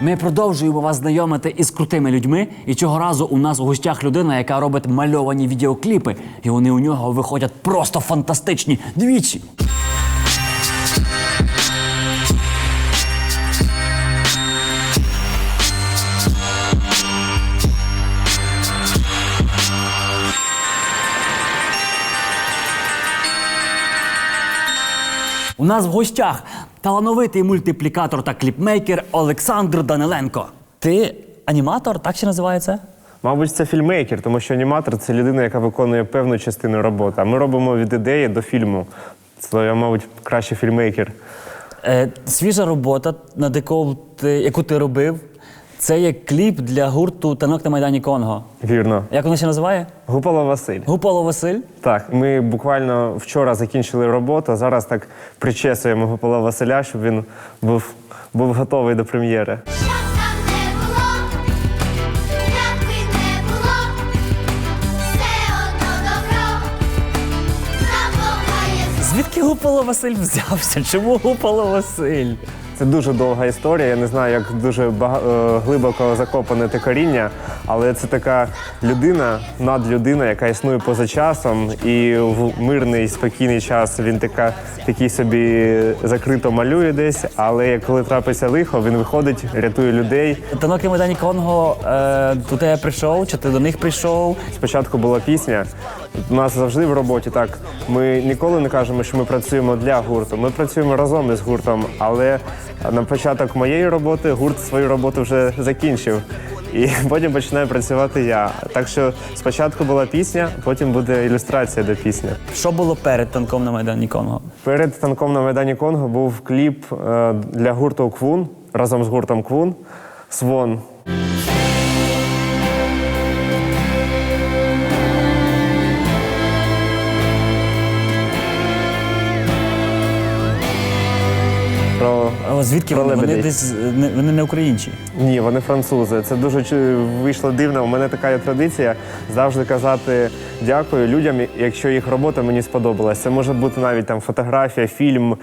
Ми продовжуємо вас знайомити із крутими людьми. І цього разу у нас у гостях людина, яка робить мальовані відеокліпи, і вони у нього виходять просто фантастичні. Двічі. У нас в гостях талановитий мультиплікатор та кліпмейкер Олександр Даниленко. Ти аніматор, так ще називається? Мабуть, це фільмейкер, тому що аніматор це людина, яка виконує певну частину роботи. А ми робимо від ідеї до фільму. Це я, мабуть, краще фільмейкер. Е, свіжа робота, над яку ти, яку ти робив, це є кліп для гурту Танок на Майдані Конго. Вірно. Як воно ще називає? Гупало Василь. Гуполо Василь. Так, ми буквально вчора закінчили роботу. Зараз так причесуємо Гупала Василя, щоб він був, був готовий до прем'єри. Звідки Гуполо Василь взявся? Чому Гуполо Василь? Це дуже довга історія. Я не знаю, як дуже бага... е, глибоко закопане те коріння, але це така людина, надлюдина, яка існує поза часом, і в мирний спокійний час він така, такий собі закрито малює десь. Але коли трапиться лихо, він виходить, рятує людей. Танок на Майдані Конго е, до тебе прийшов, чи ти до них прийшов? Спочатку була пісня. У нас завжди в роботі так. Ми ніколи не кажемо, що ми працюємо для гурту. Ми працюємо разом із гуртом. Але на початок моєї роботи гурт свою роботу вже закінчив. І потім починаю працювати я. Так що спочатку була пісня, потім буде ілюстрація до пісні. Що було перед танком на Майдані Конго? Перед танком на Майдані Конго був кліп е, для гурту Квун разом з гуртом Квун Свон. О, звідки вони? Вони лебедей. десь не, вони не українці. Ні, вони французи. Це дуже чу- вийшло дивно. У мене така є традиція завжди казати дякую людям, якщо їх робота мені сподобалась. Це може бути навіть там фотографія, фільм, е,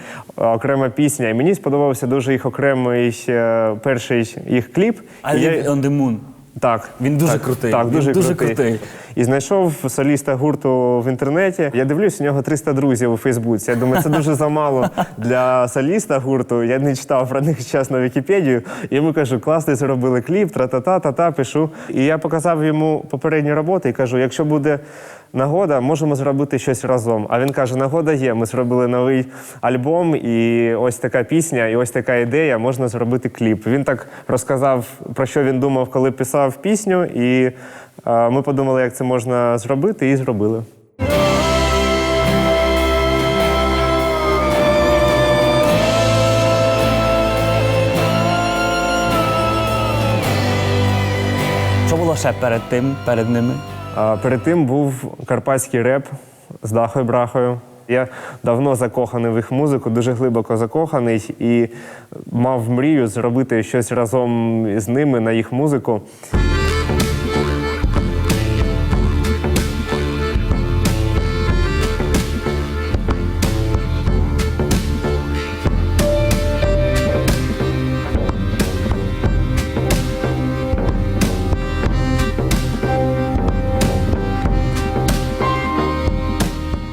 окрема пісня. І мені сподобався дуже їх окремий е, перший їх кліп. I І я- live on the moon. Так, Він дуже так, крутий. Так, Він дуже, дуже крутий. І знайшов соліста гурту в інтернеті. Я дивлюсь, у нього 300 друзів у Фейсбуці. Я думаю, це дуже замало для соліста гурту. Я не читав про них час на Вікіпедію. Йому кажу, класний зробили кліп, тра-та-та, та-та, пишу. І я показав йому попередні роботи і кажу: якщо буде нагода, можемо зробити щось разом. А він каже: нагода є. Ми зробили новий альбом, і ось така пісня, і ось така ідея. Можна зробити кліп. Він так розказав про що він думав, коли писав пісню, і ми подумали, як це можна зробити, і зробили. Що було ще перед тим, перед ними? А перед тим був карпатський реп з Дахою Брахою. Я давно закоханий в їх музику, дуже глибоко закоханий і мав мрію зробити щось разом з ними на їх музику.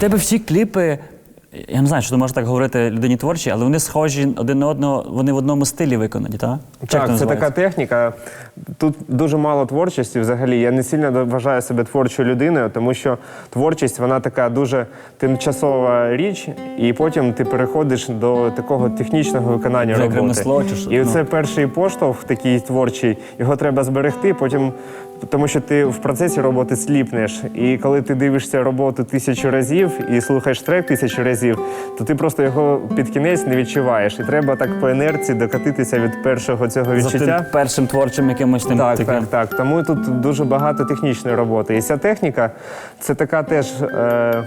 Тебе всі кліпи. Я не знаю, що можеш так говорити людині творчі, але вони схожі один на одного, вони в одному стилі виконані, так? Так, це називається? така техніка. Тут дуже мало творчості взагалі. Я не сильно вважаю себе творчою людиною, тому що творчість вона така дуже тимчасова річ, і потім ти переходиш до такого технічного виконання Вже роботи. чи що? І Ну. це перший поштовх такий творчий. Його треба зберегти, потім. Тому що ти в процесі роботи сліпнеш. І коли ти дивишся роботу тисячу разів і слухаєш трек тисячу разів, то ти просто його під кінець не відчуваєш. І треба так по інерції докатитися від першого цього За відчуття. тим першим творчим якимось тим Так, таким. так, так. Тому тут дуже багато технічної роботи. І ця техніка це така теж е,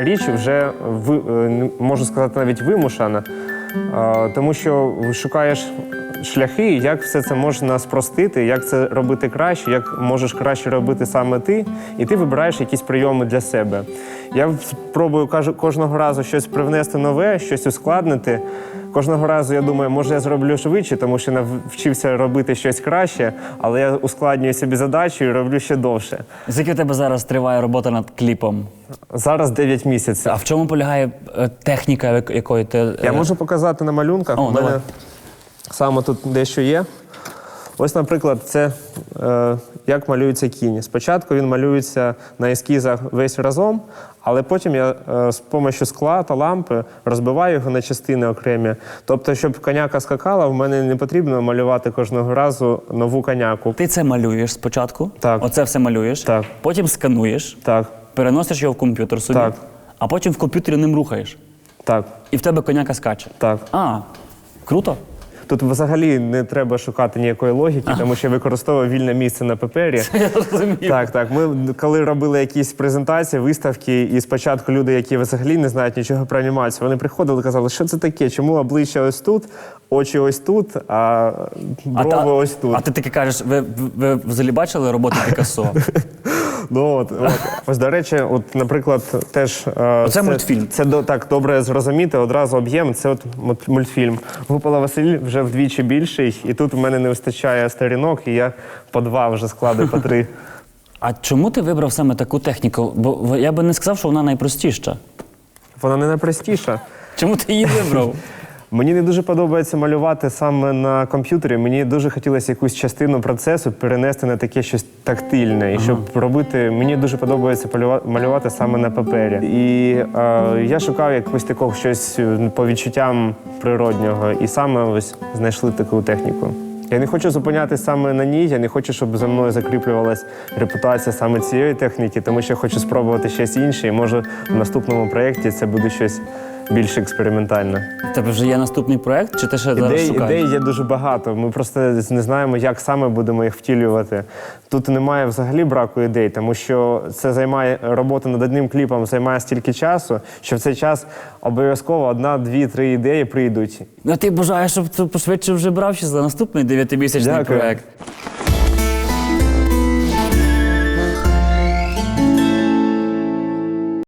річ, вже ви, е, можу сказати, навіть вимушена, е, тому що шукаєш шляхи, як все це можна спростити, як це робити краще, як можеш краще робити саме ти, і ти вибираєш якісь прийоми для себе. Я спробую кожного разу щось привнести нове, щось ускладнити. Кожного разу я думаю, може я зроблю швидше, тому що навчився робити щось краще, але я ускладнюю собі задачу і роблю ще довше. Скільки у тебе зараз триває робота над кліпом? Зараз 9 місяців. А в чому полягає е, техніка, як- якої ти. е, Я можу показати на малюнках. О, У мене давай. Саме тут дещо є. Ось, наприклад, це е, як малюється кінь. Спочатку він малюється на ескізах весь разом, але потім я е, з допомогою скла та лампи розбиваю його на частини окремі. Тобто, щоб коняка скакала, в мене не потрібно малювати кожного разу нову коняку. Ти це малюєш спочатку. Так. Оце все малюєш. Так. Потім скануєш, Так, переносиш його в комп'ютер собі, Так. а потім в комп'ютері ним рухаєш. так, І в тебе коняка скаче. так. А, круто. Тут взагалі не треба шукати ніякої логіки, тому що я використовую вільне місце на папері. Я розумію. Так, так. Ми коли робили якісь презентації, виставки, і спочатку люди, які взагалі не знають нічого про анімацію, вони приходили і казали, що це таке, чому обличчя ось тут, очі ось тут, а брови та- ось тут. а ти таки кажеш, ви, ви взагалі бачили роботу Пікассо? Ну, от, от. Ось, до речі, от, наприклад, теж е, Оце мультфільм. Це до так добре зрозуміти. Одразу об'єм. Це от мультфільм. Гупола Василь вже вдвічі більший, і тут в мене не вистачає сторінок, і я по два вже складу по три. А чому ти вибрав саме таку техніку? Бо я би не сказав, що вона найпростіша. Вона не найпростіша. Чому ти її вибрав? Мені не дуже подобається малювати саме на комп'ютері. Мені дуже хотілося якусь частину процесу перенести на таке щось тактильне. І щоб робити, мені дуже подобається малювати саме на папері. І е, я шукав якось такого щось е, по відчуттям природнього. І саме ось знайшли таку техніку. Я не хочу зупинятися саме на ній, я не хочу, щоб за мною закріплювалась репутація саме цієї техніки, тому що я хочу спробувати щось інше. І може в наступному проєкті це буде щось більш експериментальне. У тебе вже є наступний проект, чи ти ще зараз Ідей, шукаєш? ідей є дуже багато. Ми просто не знаємо, як саме будемо їх втілювати. Тут немає взагалі браку ідей, тому що це займає робота над одним кліпом, займає стільки часу, що в цей час обов'язково одна, дві, три ідеї прийдуть. Ну ти бажаєш, щоб ти пошвидше вже брався за наступний дев'ятимісячний проект.